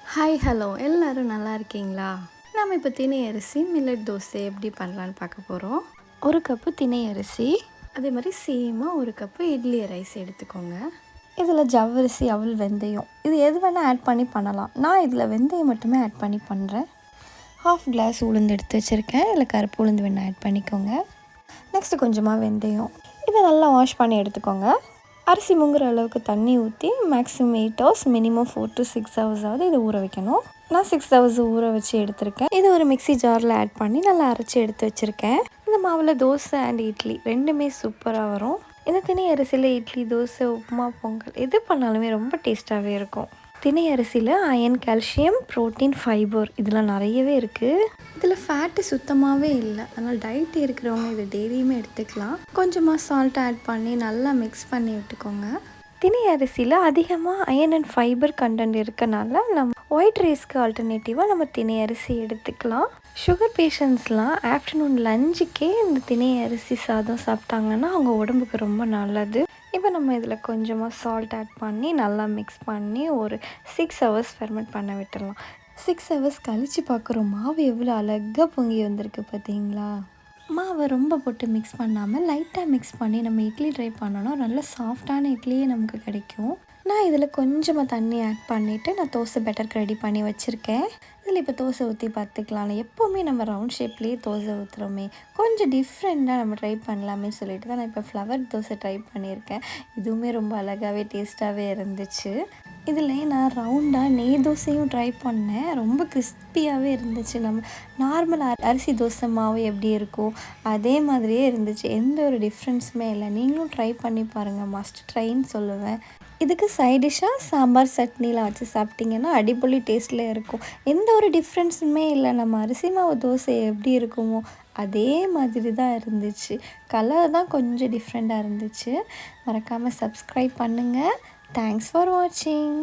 Hi hello எல்லோரும் நல்லா இருக்கீங்களா? நம்ம இப்போ தினை அரிசி மில்லட் தோசை எப்படி பண்ணலான்னு பார்க்க போகிறோம் ஒரு கப்பு தினை அரிசி அதே மாதிரி சேமாக ஒரு கப்பு இட்லி ரைஸ் எடுத்துக்கோங்க. இதில் ஜவ்வரிசி அவல் வெந்தயம் இது எது வேணால் ஆட் பண்ணி பண்ணலாம். நான் இதில் வெந்தயம் மட்டுமே ஆட் பண்ணி பண்ணுறேன் ஹாஃப் கிளாஸ் உளுந்து எடுத்து வச்சுருக்கேன். இதில் கருப்பு உளுந்து வேணால் ஆட் பண்ணிக்கோங்க. நெக்ஸ்ட்டு கொஞ்சமாக வெந்தயம். இதை நல்லா வாஷ் பண்ணி எடுத்துக்கோங்க. அரிசி முங்குற அளவுக்கு தண்ணி ஊற்றி maximum eight hours minimum four to six ஹவர்ஸாவது இதை ஊற வைக்கணும். நான் சிக்ஸ் ஹவர்ஸ் ஊற வச்சு எடுத்திருக்கேன். இது ஒரு மிக்ஸி ஜாரில் ஆட் பண்ணி நல்லா அரைச்சி எடுத்து வச்சுருக்கேன். இந்த மாவில் தோசை அண்ட் இட்லி ரெண்டுமே சூப்பராக வரும். இந்த திணை அரிசியில் இட்லி தோசை உப்புமா பொங்கல் எது பண்ணாலுமே ரொம்ப டேஸ்ட்டாகவே இருக்கும். திணை அரிசியில் அயன் கால்சியம் ப்ரோட்டீன் ஃபைபர் இதெல்லாம் நிறையவே இருக்குது இதில் ஃபேட்டு சுத்தமாகவே இல்லை. அதனால் டயட் இருக்கிறவங்க இதை டெய்லியுமே எடுத்துக்கலாம். கொஞ்சமாக சால்ட் ஆட் பண்ணி நல்லா மிக்ஸ் பண்ணி விட்டுக்கோங்க. திணை அரிசியில் அதிகமாக அயன் அண்ட் ஃபைபர் கண்டென்ட் இருக்கனால நம்ம ஒயிட் ரைஸ்க்கு ஆல்டர்னேட்டிவாக நம்ம திணை அரிசி எடுத்துக்கலாம். சுகர் பேஷண்ட்ஸ்லாம் ஆஃப்டர்நூன் லஞ்சுக்கே இந்த திணை அரிசி சாதம் சாப்பிட்டாங்கன்னா அவங்க உடம்புக்கு ரொம்ப நல்லது. இப்போ நம்ம இதில் கொஞ்சமாக சால்ட் ஆட் பண்ணி நல்லா மிக்ஸ் பண்ணி ஒரு சிக்ஸ் ஹவர்ஸ் ஃபெர்மெண்ட் பண்ண விட்டுடலாம் சிக்ஸ் ஹவர்ஸ் கழித்து பார்க்குறோம் மாவு எவ்வளோ அழகாக பொங்கி வந்திருக்கு பார்த்தீங்களா? மாவை ரொம்ப போட்டு மிக்ஸ் பண்ணாமல் லைட்டாக மிக்ஸ் பண்ணி நம்ம இட்லி ட்ரை பண்ணோன்னா நல்ல சாஃப்டான இட்லியே நமக்கு கிடைக்கும். நான் இதில் கொஞ்சமாக தண்ணி ஆட் பண்ணிவிட்டு நான் தோசை பெட்டருக்கு ரெடி பண்ணி வச்சுருக்கேன். இதில் இப்போ தோசை ஊற்றி பார்த்துக்கலாம் எப்போவுமே நம்ம ரவுண்ட் ஷேப்லேயே தோசை ஊற்றுறோமே கொஞ்சம் டிஃப்ரெண்ட்டாக நம்ம ட்ரை பண்ணலாமே சொல்லிட்டு தான் நான் இப்போ ஃப்ளவர் தோசை ட்ரை பண்ணியிருக்கேன். இதுவுமே ரொம்ப அழகாகவே டேஸ்ட்டாகவே இருந்துச்சு. இதில் நான் ரவுண்டாக நெய் தோசையும் ட்ரை பண்ணேன். ரொம்ப கிறிஸ்பியாகவே இருந்துச்சு. நம்ம நார்மல் அரிசி தோசை மாவு எப்படி இருக்கும் அதே மாதிரியே இருந்துச்சு. எந்த ஒரு டிஃப்ரென்ஸுமே இல்லை. நீங்களும் ட்ரை பண்ணி பாருங்கள் மஸ்ட் ட்ரைன்னு சொல்லுவேன். இதுக்கு சைடிஷ்ஷாக சாம்பார் சட்னிலாம் வச்சு சாப்பிட்டிங்கன்னா அடிப்பொலி டேஸ்ட்டில் இருக்கும். எந்த ஒரு டிஃப்ரென்ஸுமே இல்லை. நம்ம அரிசி மாவு தோசை எப்படி இருக்குமோ அதே மாதிரி தான் இருந்துச்சு. கலர் தான் கொஞ்சம் டிஃப்ரெண்ட்டாக இருந்துச்சு. மறக்காமல் சப்ஸ்கிரைப் பண்ணுங்கள் தேங்க்ஸ் ஃபார் வாட்சிங்